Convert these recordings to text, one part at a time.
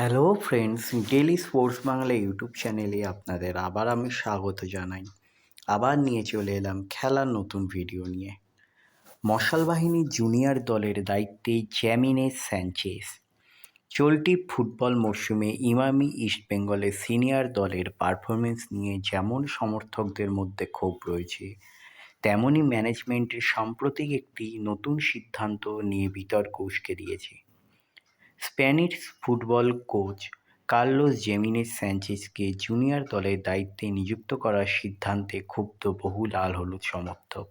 Hello friends daily sports Bangla YouTube চ্যানেলে আপনাদের আবার আমি স্বাগত জানাই। আবার নিয়ে চলে এলাম খেলার নতুন ভিডিও নিয়ে। মশাল বাহিনীর জুনিয়র দলের দায়িত্বে জ্যামিনেস স্যাঞ্চেস চলতি ফুটবল মরশুমে ইমামি ইস্টবেঙ্গলের সিনিয়র দলের পারফরমেন্স নিয়ে যেমন সমর্থকদের মধ্যে ক্ষোভ রয়েছে তেমনই ম্যানেজমেন্টের সাম্প্রতিক একটি নতুন সিদ্ধান্ত নিয়ে বিতর্ক উস্কে দিয়েছে। Spanish football coach Carlos Jimenez স্যাঞ্চেজকে junior দলের দায়িত্বে নিযুক্ত করার সিদ্ধান্তে ক্ষুব্ধ বহু লাল হলুদ সমর্থক।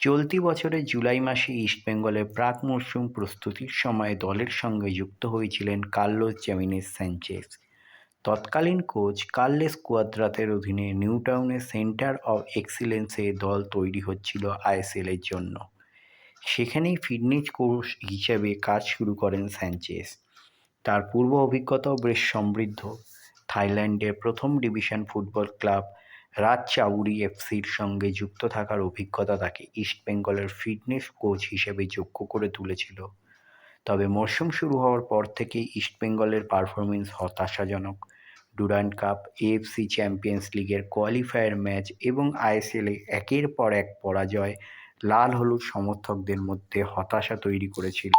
চলতি বছরের জুলাই মাসে ইস্টবেঙ্গলের প্রাক মরশুম প্রস্তুতির সময় দলের সঙ্গে যুক্ত হয়েছিলেন কার্লোস জেমিনেস স্যাঞ্চেজ তৎকালীন কোচ কার্লেস কুয়াদ্রাতের অধীনে নিউটাউনের সেন্টার অফ এক্সিলেন্সে দল তৈরি হচ্ছিল আইএসএলের জন্য। সেখানেই ফিটনেস কোচ হিসেবে কাজ শুরু করেন স্যাঞ্চেস তার পূর্ব অভিজ্ঞতাও বেশ সমৃদ্ধ। থাইল্যান্ডের প্রথম ডিভিশন ফুটবল ক্লাব রাজচাউরি এফসির সঙ্গে যুক্ত থাকার অভিজ্ঞতা তাকে ইস্টবেঙ্গলের ফিটনেস কোচ হিসেবে যোগ্য করে তুলেছিল। তবে মরশুম শুরু হওয়ার পর থেকেই ইস্টবেঙ্গলের পারফরমেন্স হতাশাজনক। ডুরান্ড কাপ, এএফসি চ্যাম্পিয়ন্স লিগের কোয়ালিফায়ার ম্যাচ এবং আইএসএলে একের পর এক পরাজয় লাল হলুদ সমর্থকদের মধ্যে হতাশা তৈরি করেছিল।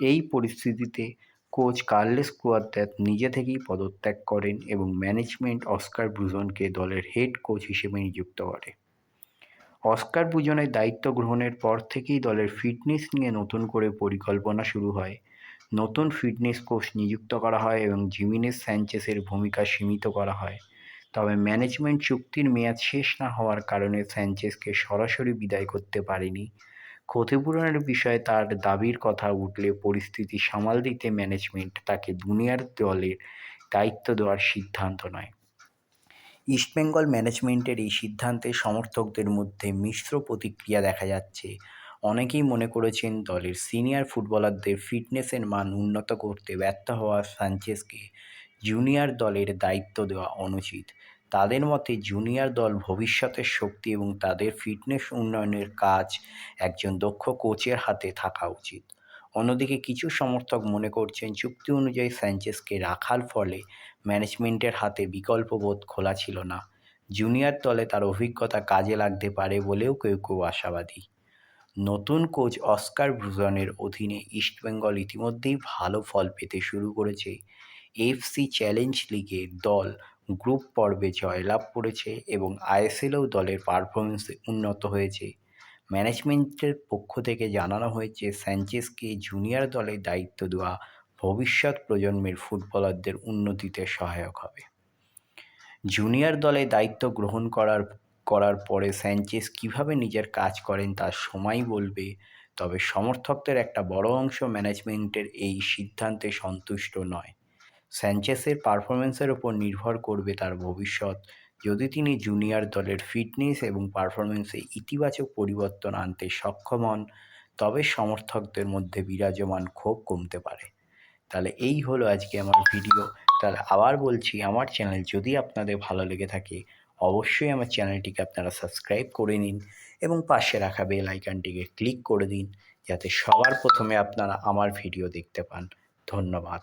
এই পরিস্থিতিতে কোচ কার্লেস কুয়াদ্যাত নিজে থেকেই পদত্যাগ করেন এবং ম্যানেজমেন্ট অস্কার ব্রুজনকে দলের হেড কোচ হিসেবে নিযুক্ত করে। অস্কার ব্রুজনের দায়িত্ব গ্রহণের পর থেকেই দলের ফিটনেস নিয়ে নতুন করে পরিকল্পনা শুরু হয়। নতুন ফিটনেস কোচ নিযুক্ত করা হয় এবং জিমিনেস স্যাঞ্চেসের ভূমিকা সীমিত করা হয়। তবে ম্যানেজমেন্ট চুক্তির মেয়াদ শেষ না হওয়ার কারণে স্যাঞ্চেসকে সরাসরি বিদায় করতে পারেনি। ক্ষতিপূরণের বিষয়ে তার দাবির কথা উঠলে পরিস্থিতি সামাল দিতে ম্যানেজমেন্ট তাকে দুনিয়ার দলের দায়িত্ব দেওয়ার সিদ্ধান্ত নেয়। ইস্টবেঙ্গল ম্যানেজমেন্টের এই সিদ্ধান্তে সমর্থকদের মধ্যে মিশ্র প্রতিক্রিয়া দেখা যাচ্ছে। অনেকেই মনে করেছেন দলের সিনিয়র ফুটবলারদের ফিটনেসের মান উন্নত করতে ব্যর্থ হওয়া সানচেসকে জুনিয়র দলের দায়িত্ব দেওয়া অনুচিত। তাদের মতে জুনিয়র দল ভবিষ্যতের শক্তি এবং তাদের ফিটনেস উন্নয়নের কাজ একজন দক্ষ কোচের হাতে থাকা উচিত। অন্যদিকে কিছু সমর্থক মনে করছেন চুক্তি অনুযায়ী স্যাঞ্চেসকে রাখার ফলে ম্যানেজমেন্টের হাতে বিকল্প বোধ খোলা ছিল না। জুনিয়র দলে তার অভিজ্ঞতা কাজে লাগতে পারে বলেও কেউ কেউ আশাবাদী। নতুন কোচ অস্কার ব্রুজনের অধীনে ইস্টবেঙ্গল ইতিমধ্যেই ভালো ফল পেতে শুরু করেছে। এফসি চ্যালেঞ্জ লিগে দল গ্রুপ পর্বে জয়লাভ করেছে এবং আইএসএলেও দলের পারফরমেন্স উন্নত হয়েছে। ম্যানেজমেন্টের পক্ষ থেকে জানানো হয়েছে স্যাঞ্চেসকে জুনিয়র দলের দায়িত্ব দেওয়া ভবিষ্যৎ প্রজন্মের ফুটবলারদের উন্নতিতে সহায়ক হবে। জুনিয়র দলে দায়িত্ব গ্রহণ করার করার পরে স্যাঞ্চেস কীভাবে নিজের কাজ করেন তার সময় বলবে, তবে সমর্থকদের একটা বড় অংশ ম্যানেজমেন্টের এই সিদ্ধান্তে সন্তুষ্ট নয়। স্যাঞ্চেসের পারফরমেন্সের ওপর নির্ভর করবে তার ভবিষ্যৎ। যদি তিনি জুনিয়র দলের ফিটনেস এবং পারফরমেন্সে ইতিবাচক পরিবর্তন আনতে সক্ষম হন, তবে সমর্থকদের মধ্যে বিরাজমান ক্ষোভ কমতে পারে। তাহলে এই হলো আজকে আমার ভিডিও তাহলে আবার বলছি, আমার চ্যানেল যদি আপনাদের ভালো লেগে থাকে, অবশ্যই আমার চ্যানেলটিকে আপনারা সাবস্ক্রাইব করে নিন এবং পাশে রাখা বেল আইকনটিকে ক্লিক করে দিন, যাতে সবার প্রথমে আপনারা আমার ভিডিও দেখতে পান। ধন্যবাদ।